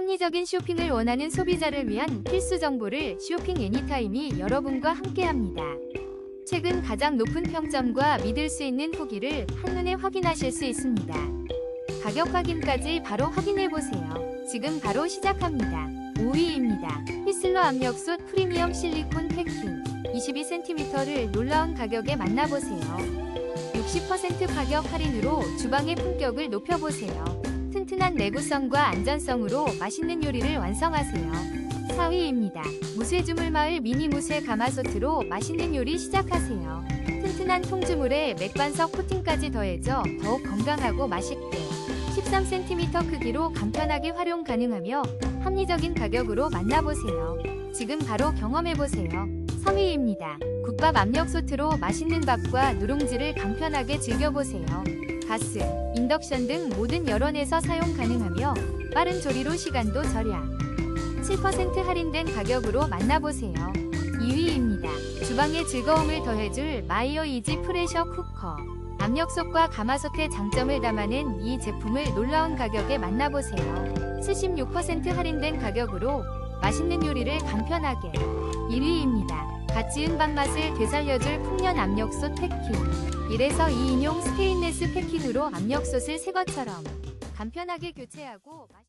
합리적인 쇼핑을 원하는 소비자를 위한 필수 정보를 쇼핑 애니타임이 여러분과 함께합니다. 최근 가장 높은 평점과 믿을 수 있는 후기를 한눈에 확인하실 수 있습니다. 가격 확인까지 바로 확인해 보세요. 지금 바로 시작합니다. 5위입니다. 히슬러 압력솥 프리미엄 실리콘 패킹 22cm를 놀라운 가격에 만나보세요. 60% 가격 할인으로 주방의 품격을 높여보세요. 튼튼한 내구성과 안전성으로 맛있는 요리를 완성하세요. 4위입니다. 무쇠 주물마을 미니 무쇠 가마솥으로 맛있는 요리 시작하세요. 튼튼한 통주물에 맥반석 코팅까지 더해져 더욱 건강하고 맛있게 13cm 크기로 간편하게 활용 가능하며 합리적인 가격으로 만나보세요. 지금 바로 경험해보세요. 3위입니다. 국밥 압력솥으로 맛있는 밥과 누룽지를 간편하게 즐겨보세요. 가스, 인덕션 등 모든 여론에서 사용 가능하며 빠른 조리로 시간도 절약. 7% 할인된 가격으로 만나보세요. 2위입니다. 주방의 즐거움을 더해줄 마이어 이지 프레셔 쿠커. 압력솥과 가마솥의 장점을 담아낸 이 제품을 놀라운 가격에 만나보세요. 76% 할인된 가격으로 맛있는 요리를 간편하게. 1위입니다. 갓 지은 밥맛을 되살려줄 풍년 압력솥 패킹. 1에서 2인용 스테인레스 패킹으로 압력솥을 새 것처럼 간편하게 교체하고 맛-